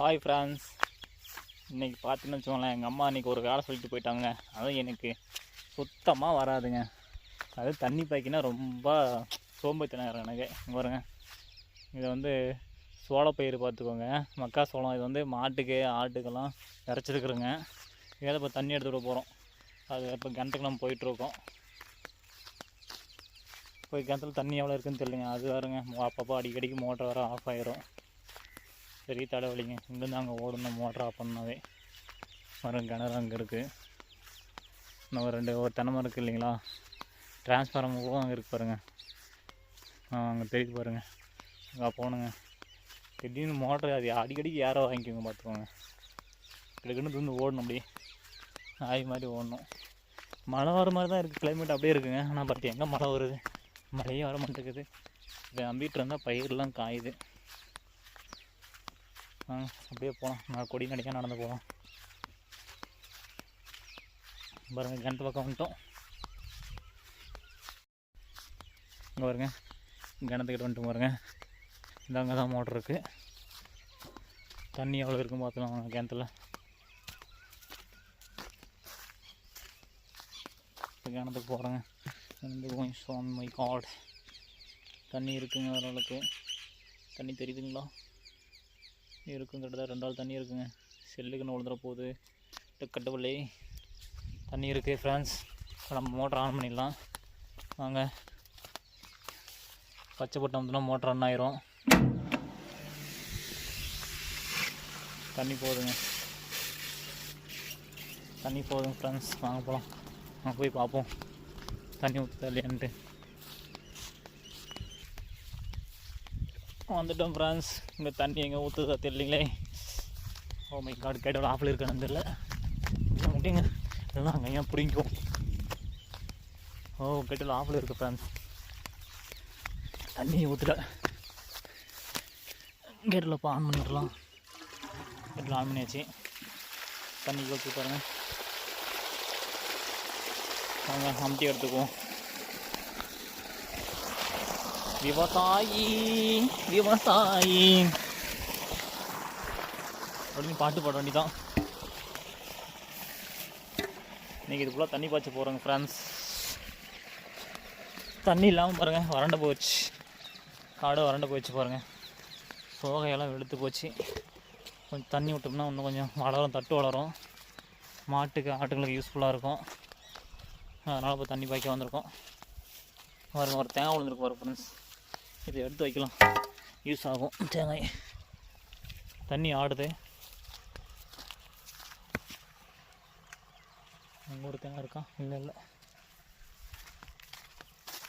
Hi France இன்றைக்கி பார்த்தீங்கன்னு வச்சுக்கோங்களேன் எங்கள் அம்மா இன்றைக்கி ஒரு வேலை சொல்லிட்டு போயிட்டாங்க. அதுவும் எனக்கு சுத்தமாக வராதுங்க. அது தண்ணி பாய்க்கினா ரொம்ப சோம்பேத்தனம் எனக்கு. வருங்க பாருங்க. இதை வந்து சோளப்பயிர் பார்த்துக்கோங்க. மக்கா சோளம் இது வந்து மாட்டுக்கு ஆட்டுக்கெல்லாம் இறச்சிருக்குறோங்க இதில் இப்போ தண்ணி எடுத்துகிட்டு போகிறோம் அது இப்போ கிணத்துக்கு நம்ம போயிட்டுருக்கோம் போய் கிணத்துல தண்ணி எவ்வளோ இருக்குன்னு தெரியலங்க. அது வருங்க அப்பப்போ அடிக்கடிக்கு மோட்டர் வேறு ஆஃப் ஆயிரும். பெரிய தலைவலிங்க. இங்கேருந்து அங்கே ஓடணும் மோட்டர் ஆஃப் பண்ணாவே. மரம் கிணறு அங்கே இருக்குது இன்னும் ரெண்டு ஒரு தென்னை இருக்குது இல்லைங்களா? டிரான்ஸ்ஃபார்மர் கூட அங்கே இருக்கு பாருங்க. ஆ அங்கே தெரியுது பாருங்க. அங்கே போகணுங்க திடீர்னு மோட்டர் அது அடிக்கடிக்கு ஏற வாங்கிக்கோங்க பார்த்துக்கோங்க கிடக்குன்னு தூந்து ஓடணும் அப்படியே. ஆய் மாதிரி ஓடணும். மழை வர மாதிரி தான் இருக்குது கிளைமேட் அப்படியே இருக்குங்க. ஆனால் பார்த்து எங்கே மழை வருது? மழையே வர மாட்டேங்குது இதை நம்பிட்டு இருந்தால் பயிரெலாம் காயுது. அப்படியே போகலாம் நான் கொடி நடிக்க நடந்து போகலாம் பாருங்க கிணத்து பக்கம் வந்துட்டோம். இங்கே பாருங்க கிணத்துக்கிட்ட வந்துட்டு பாருங்க. இந்த அங்கே தான் மோட்டர் இருக்குது தண்ணி எவ்வளோ இருக்குன்னு பார்த்துலாம் கிணத்துல. இப்போ கிணத்துக்கு போகிறேங்க கிணத்துக்கு போய் சோன் மை காட் தண்ணி இருக்குங்க ஓரளவுக்கு. தண்ணி தெரியுதுங்களா? இருக்கும் கிட்டத்தட்ட ரெண்டு நாள் தண்ணி இருக்குங்க. செல்லுக்குன்னு விழுந்துட போகுது. கட்டவில்லை தண்ணி இருக்குது ஃப்ரெண்ட்ஸ் இப்போ நம்ம மோட்டர் ஆன் பண்ணிடலாம். வாங்க. பச்சை பட்டம் வந்து மோட்டர் ரன் ஆயிரும். தண்ணி போகுதுங்க தண்ணி போகுதுங்க ஃப்ரெண்ட்ஸ் வாங்க போகலாம் வாங்க போய் பார்ப்போம். தண்ணி ஊற்ற இல்லையான்ட்டு. வந்துட்டோம் ஃப்ரெண்ட்ஸ் இங்கே தண்ணி எங்கே ஊற்றுதா தெரியலீங்களே ஓ oh மை கார்டு கேட்டோட ஆஃபில் இருக்கான்னு தெரியல. முட்டிங்க இல்லைன்னா அங்கே ஏன் பிடிக்கும் ஓ oh, கேட்டோட ஆஃபில் இருக்குது ஃப்ரெண்ட்ஸ் தண்ணி ஊற்றல கேட்டில் இப்போ ஆன் பண்ணிடலாம். கேட்டில் ஆன் பண்ணியாச்சு. தண்ணி ஊற்றி பாருங்கள் நாங்கள் அமுத்தி எடுத்துக்குவோம். விவசாயி விவசாயி. அப்படின்னு பாட்டு பாட வேண்டிதான் இன்னைக்கு இது ஃபுல்லாக தண்ணி பாய்ச்ச போகிறோங்க ஃப்ரெண்ட்ஸ் தண்ணி இல்லாமல் பாருங்கள் வறண்டு போச்சு. காடு வறண்டு போயிடுச்சு பாருங்கள் சோகையெல்லாம் வெளுத்து போச்சு. கொஞ்சம் தண்ணி விட்டோம்னா இன்னும் கொஞ்சம் வளரும் தட்டு வளரும். மாட்டுக்கு ஆட்டுங்களுக்கு யூஸ்ஃபுல்லாக இருக்கும். அதனால் இப்போ தண்ணி பாய்க்க வந்திருக்கோம். பாருங்க ஒரு தேங்காய் விழுந்துருக்கு ஒரு ஃப்ரெண்ட்ஸ் இதை எடுத்து வைக்கலாம். யூஸ் ஆகும். தேங்காய். தண்ணி ஆடுது. அங்கே ஒரு தேங்காய் இருக்கா? இல்லை இல்லை.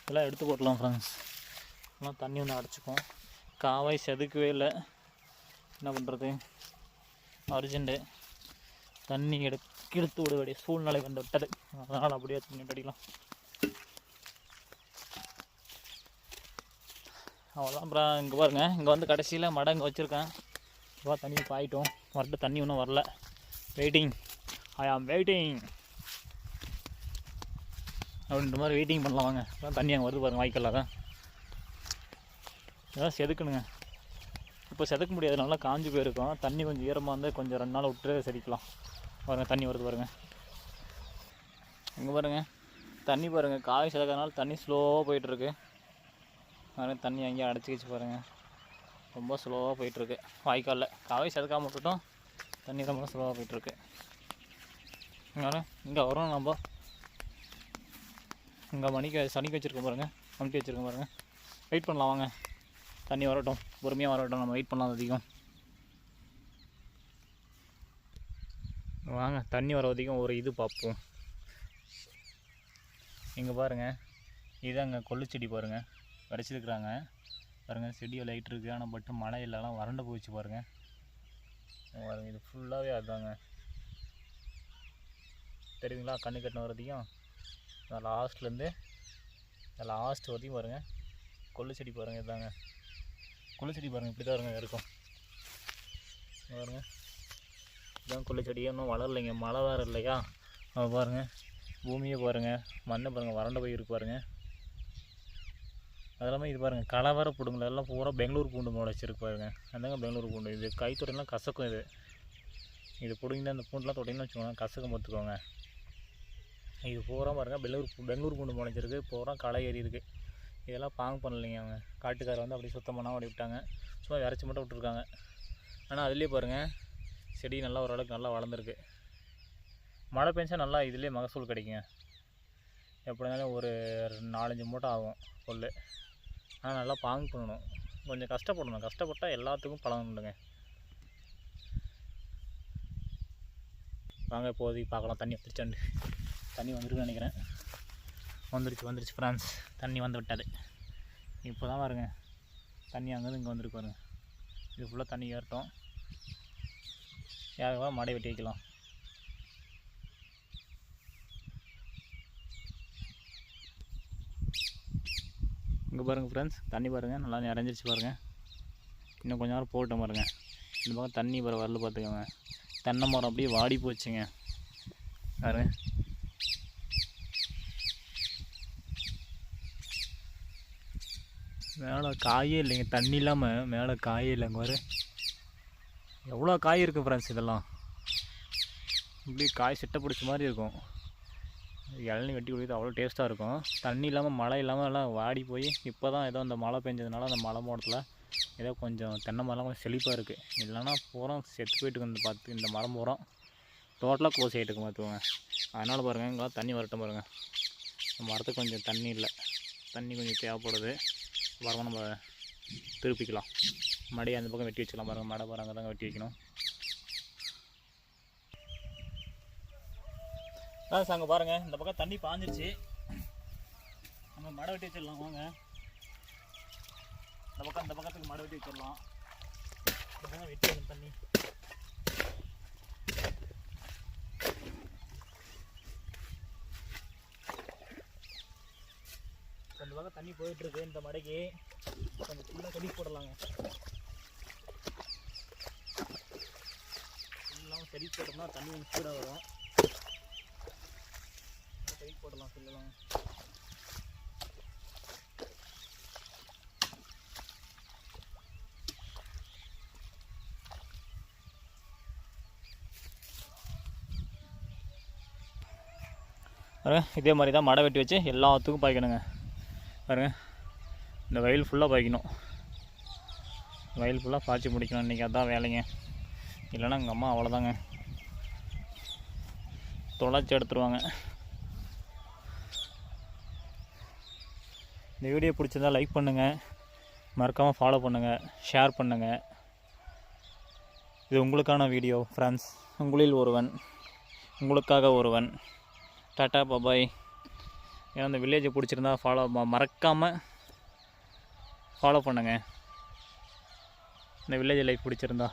இதெல்லாம் எடுத்து போட்டலாம் ஃப்ரெண்ட்ஸ் எல்லாம் தண்ணி ஒன்று அடைச்சிக்கும் காவாய் செதுக்கவே இல்லை. என்ன பண்ணுறது அர்ஜெண்ட்டு தண்ணி எடு எடுத்து விட வேண்டிய சூழ்நிலை வந்து விட்டது. அதனால் அப்படியே தண்ணி அடிக்கலாம். அவ்வளோதான் அப்புறம் இங்கே பாருங்க இங்கே வந்து கடைசியில் மடை இங்கே வச்சுருக்கேன். இப்போ தண்ணி பாயிட்டோம் வரட்டு தண்ணி ஒன்றும் வரல. வெயிட்டிங் ஐ ஆம் வெயிட்டிங் அப்படின்ற மாதிரி வெயிட்டிங் பண்ணலாம் வாங்க. அதான் தண்ணி அங்கே வருது பாருங்கள் வாய்க்கால் தான் இதெல்லாம் செதுக்கணுங்க இப்போ செதுக்க முடியாது நல்லா காஞ்சி போயிருக்கோம். தண்ணி கொஞ்சம் ஈரமாக இருந்தால் கொஞ்சம் ரெண்டு நாள் விட்டு செதுக்கலாம் பாருங்கள் தண்ணி வருது பாருங்கள் இங்கே பாருங்கள் தண்ணி பாருங்க காய் செதுக்கிறதுனால தண்ணி ஸ்லோவாக போயிட்டுருக்கு அதனால் தண்ணி அங்கேயே அடைச்சிக்கிச்சு பாருங்கள் ரொம்ப ஸ்லோவாக போயிட்டுருக்கு. வாய்க்காலில். காவை செதுக்காம விட்டுட்டோம். தண்ணி ரொம்ப ஸ்லோவாக போயிட்டுருக்கு. அதனால் இங்கே வரும் நம்ம. இங்கே மணிக்கு சனிக்கு வச்சுருக்கோம் பாருங்கள் மணிக்கு வச்சுருக்கோம் பாருங்கள் வெயிட் பண்ணலாம் வாங்க. தண்ணி வரட்டும். பொறுமையாக வரட்டும். நம்ம வெயிட் பண்ணலாம் அதிகம். வாங்க தண்ணி வர வரைக்கும் ஒரு இது பார்ப்போம். இங்கே பாருங்கள் இது அங்கே கொள்ளுச்செடி பாருங்கள் விதைச்சிருக்குறாங்க பாருங்கள் செடியை லைட் இருக்குது ஆனால் பட்டு மழை இல்லைலாம் வறண்டு போச்சு பாருங்கள் பாருங்கள் இது ஃபுல்லாகவே அதுதாங்க. தெரியுங்களா கண்ணு கட்டின வரதையும் லாஸ்ட்லேருந்து லாஸ்ட் வரையும் பாருங்கள் கொள்ளு செடி பாருங்கள் இதாங்க. கொள்ளு செடி பாருங்கள் இப்படி தான் இருங்க இருக்கும் பாருங்கள் இதான் கொள்ளு செடி. இன்னும் வளரலைங்க. மழை வேறு இல்லையா? பாருங்கள் பூமியை பாருங்கள் மண்ணை பாருங்கள் வறண்ட போய் இருக்கு பாருங்கள் அது இல்லாமல் இது பாருங்கள் கலவர பூண்டுங்கள் எல்லாம் பூரா பெங்களூர் பூண்டு முளைச்சிருக்கு பாருங்க. அதாங்க பெங்களூர் பூண்டு. இது கை தொட்டிலாம் கசக்கும் இது. இது பிடிங்கிட்டு அந்த பூண்டுலாம் தொட்டிங்கன்னு வச்சுக்கோங்க கசக்கம் பார்த்துக்கோங்க. இது பூரா பாருங்கள் பெங்களூர் பெங்களூர் பூண்டு முளைச்சிருக்கு பூரா களை ஏறி இருக்கு. இதெல்லாம் பாங்க பண்ணலைங்க அவங்க. காட்டுக்காரர் வந்து அப்படியே சுத்தம் பண்ணாமல் அப்படி விட்டாங்க. சும்மா விரைச்சி மட்டும் விட்டுருக்காங்க. ஆனால் அதுலேயே பாருங்கள் செடி நல்லா ஓரளவுக்கு நல்லா வளர்ந்துருக்கு. மழை பெஞ்சா நல்லா இதுலேயே மகசூல் கிடைக்குங்க. எப்படி இருந்தாலும் ஒரு நாலஞ்சு மூட்டை ஆகும் கொள்ளு ஆனால் நல்லா பாங்கு பண்ணணும். கொஞ்சம் கஷ்டப்படணும். கஷ்டப்பட்டால் எல்லாத்துக்கும் பலன் உண்டுங்க. வாங்க இப்போதைக்கு பார்க்கலாம். தண்ணி வந்துருச்சாண்டு தண்ணி வந்துருக்குன்னு நினைக்கிறேன். வந்துருச்சு வந்துருச்சு ஃப்ரான்ஸ் தண்ணி வந்து விட்டாது. இப்போ தான் பாருங்க. தண்ணி அங்கேருந்து இங்கே வந்துருக்கு பாருங்க. இது ஃபுல்லாக தண்ணி ஏறட்டும். ஏறவா மடை வெட்டி வைக்கலாம். இங்கே பாருங்கள் ஃப்ரெண்ட்ஸ் தண்ணி பாருங்கள் நல்லா நிறைஞ்சிருச்சு பாருங்கள் இன்னும் கொஞ்ச நேரம் போட்டோம் பாருங்கள் இந்த பக்கம் தண்ணி வர வரல பார்த்துக்கோங்க தென்னை மரம் அப்படியே வாடி போச்சுங்க. பாருங்க. மேலே காயே இல்லைங்க தண்ணி இல்லாமல் மேலே காயே இல்லைங்க பாரு. எவ்வளோ காய் இருக்குது ஃப்ரெண்ட்ஸ் இதெல்லாம்? இப்படி காய் சிட்டை பிடிச்ச மாதிரி இருக்கும். இளநி வெட்டி குடிக்கிறது அவ்வளோ டேஸ்ட்டாக இருக்கும். தண்ணி இல்லாமல் மழை இல்லாமல் எல்லாம் வாடி போய் இப்போ தான் ஏதோ அந்த மழை பெஞ்சதுனால அந்த மழை மோடத்தில் ஏதோ கொஞ்சம் தென்னை மரம் கொஞ்சம் செழிப்பாக இருக்குது இல்லைன்னா பூரா செத்து போயிட்டு இருக்கு இந்த பார்த்து இந்த மரம் பூரா. டோட்டலாக க்ளோஸ் ஆகிட்டு இருக்கு பார்த்துக்கோங்க. அதனால் பாருங்கள் இங்கே தண்ணி வரட்டும் பாருங்கள் மரத்துக்கு கொஞ்சம் தண்ணி இல்லை. தண்ணி கொஞ்சம் தேவைப்படுது. அப்புறமா நம்ம திருப்பிக்கலாம். மடி அந்த பக்கம் வெட்டி வச்சுக்கலாம் பாருங்கள் மடை பாருங்க தாங்க வெட்டி வைக்கணும். அதான் சாங்க பாருங்கள் இந்த பக்கம் தண்ணி பாஞ்சிருச்சு. நம்ம மடை வெட்டி வச்சிடலாம். வாங்க. இந்த பக்கம் இந்த பக்கத்துக்கு மடை வெட்டி வச்சிடலாம். வெட்டி வரும் தண்ணி. ரெண்டு பக்கம் தண்ணி போயிட்டு இருக்கு இந்த மடைக்கு. கொஞ்சம் ஃபுல்லாக கடி போடலாங்க. ஃபுல்லாக செடி போட்டோம்னா தண்ணி கொஞ்சம் ஸ்பீடாக வரும். செடி போடலாம் சொல்லலாம். பாருங்க இதே மாதிரி தான் மடை வெட்டி வச்சு எல்லாத்துக்கும் பாய்க்கணுங்க. பாருங்க இந்த வயல் ஃபுல்லாக பாய்க்கணும். வயல் ஃபுல்லாக பாய்ச்சி முடிக்கணும் இன்றைக்கி அதான் வேலைங்க. இல்லைன்னா எங்கள் அம்மா அவ்வளோதாங்க தொலைச்சி எடுத்துருவாங்க. இந்த வீடியோ பிடிச்சிருந்தா லைக் பண்ணுங்கள் மறக்காமல் ஃபாலோ பண்ணுங்கள் ஷேர் பண்ணுங்கள் இது உங்களுக்கான வீடியோ ஃப்ரெண்ட்ஸ் உங்களில் ஒருவன். உங்களுக்காக ஒருவன். டாட்டா பபாய் ஏன்னா இந்த வில்லேஜை பிடிச்சிருந்தா ஃபாலோ மறக்காமல் ஃபாலோ பண்ணுங்கள் இந்த வில்லேஜ் லைஃப் பிடிச்சிருந்தா.